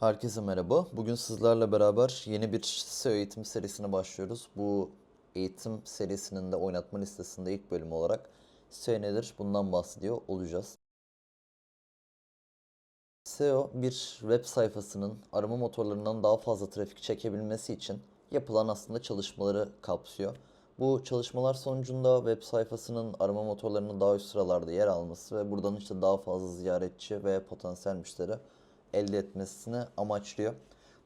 Herkese merhaba. Bugün sizlerle beraber yeni bir SEO eğitim serisine başlıyoruz. Bu eğitim serisinin de oynatma listesinde ilk bölüm olarak SEO nedir bundan bahsediyor olacağız. SEO bir web sayfasının arama motorlarından daha fazla trafik çekebilmesi için yapılan aslında çalışmaları kapsıyor. Bu çalışmalar sonucunda web sayfasının arama motorlarının daha üst sıralarda yer alması ve buradan işte daha fazla ziyaretçi ve potansiyel müşteri elde etmesini amaçlıyor.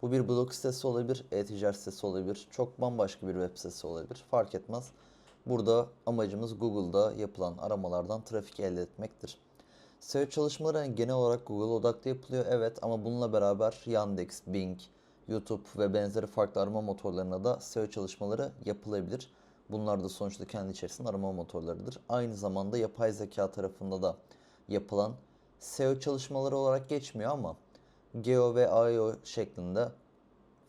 Bu bir blog sitesi olabilir, e-ticaret sitesi olabilir, çok bambaşka bir web sitesi olabilir. Fark etmez. Burada amacımız Google'da yapılan aramalardan trafik elde etmektir. SEO çalışmaları genel olarak Google odaklı yapılıyor evet ama bununla beraber Yandex, Bing, YouTube ve benzeri farklı arama motorlarına da SEO çalışmaları yapılabilir. Bunlar da sonuçta kendi içerisinde arama motorlarıdır. Aynı zamanda yapay zeka tarafında da yapılan SEO çalışmaları olarak geçmiyor ama GEO ve AEO şeklinde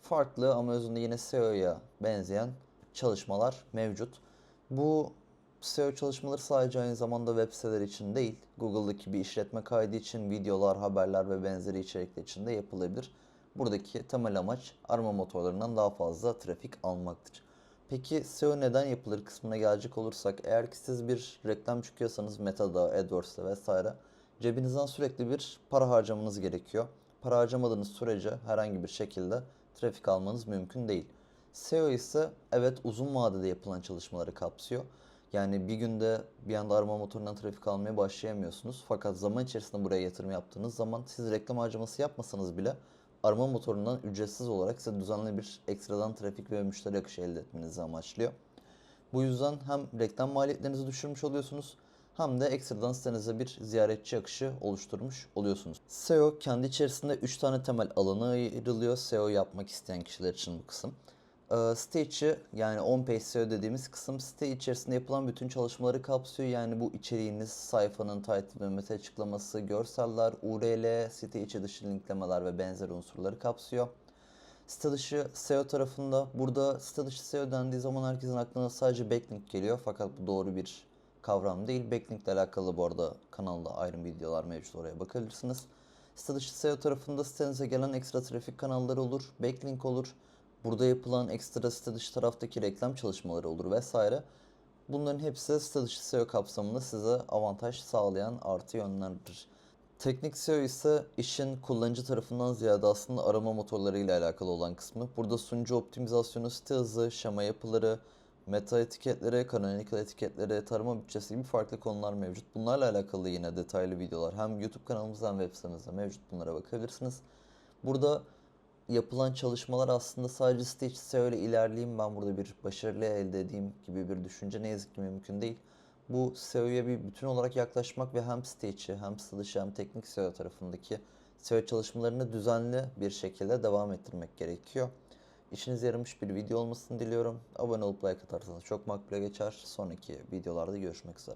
farklı ama özünde yine SEO'ya benzeyen çalışmalar mevcut. Bu SEO çalışmaları sadece aynı zamanda web siteleri için değil, Google'daki bir işletme kaydı için, videolar, haberler ve benzeri içerikler için de yapılabilir. Buradaki temel amaç arama motorlarından daha fazla trafik almaktır. Peki SEO neden yapılır kısmına gelecek olursak, eğer ki siz bir reklam çıkıyorsanız Meta'da, AdWords'ta vesaire cebinizden sürekli bir para harcamanız gerekiyor. Para harcamadığınız sürece herhangi bir şekilde trafik almanız mümkün değil. SEO ise evet uzun vadede yapılan çalışmaları kapsıyor. Yani bir günde bir anda arama motorundan trafik almaya başlayamıyorsunuz. Fakat zaman içerisinde buraya yatırım yaptığınız zaman siz reklam harcaması yapmasanız bile arama motorundan ücretsiz olarak size düzenli bir ekstradan trafik ve müşteri akışı elde etmenizi amaçlıyor. Bu yüzden hem reklam maliyetlerinizi düşürmüş oluyorsunuz hem de ekstradan sitenize bir ziyaretçi akışı oluşturmuş oluyorsunuz. SEO kendi içerisinde 3 tane temel alana ayrılıyor SEO yapmak isteyen kişiler için bu kısım. Ee, Site içi yani on-page SEO dediğimiz kısım site içerisinde yapılan bütün çalışmaları kapsıyor. Yani bu içeriğiniz, sayfanın title ve meta açıklaması, görseller, URL, site içi dışı linklemeler ve benzeri unsurları kapsıyor. Site dışı SEO tarafında burada site dışı SEO dendiği zaman herkesin aklına sadece backlink geliyor fakat bu doğru bir kavram değil. Backlink ile alakalı bu arada kanalda ayrı videolar mevcut oraya bakabilirsiniz. Site dışı SEO tarafında sitenize gelen ekstra trafik kanalları olur, backlink olur. Burada yapılan ekstra site dışı taraftaki reklam çalışmaları olur vesaire. Bunların hepsi site dışı SEO kapsamında size avantaj sağlayan artı yönlerdir. Teknik SEO ise işin kullanıcı tarafından ziyade aslında arama motorları ile alakalı olan kısmı. Burada sunucu optimizasyonu, site hızı, şema yapıları, meta etiketleri, canonical etiketleri, tarama bütçesi gibi farklı konular mevcut. Bunlarla alakalı yine detaylı videolar hem YouTube kanalımızda hem web sitemizde mevcut. Bunlara bakabilirsiniz. Burada yapılan çalışmalar aslında sadece içi SEO ile ilerleyeyim ben burada bir başarılı elde edeyim gibi bir düşünce ne yazık ki mümkün değil. Bu SEO'ya bir bütün olarak yaklaşmak ve hem içi hem dışı hem teknik SEO tarafındaki SEO çalışmalarını düzenli bir şekilde devam ettirmek gerekiyor. İşinize yaramış bir video olmasını diliyorum. Abone olup like atarsanız çok makbule geçer. Sonraki videolarda görüşmek üzere.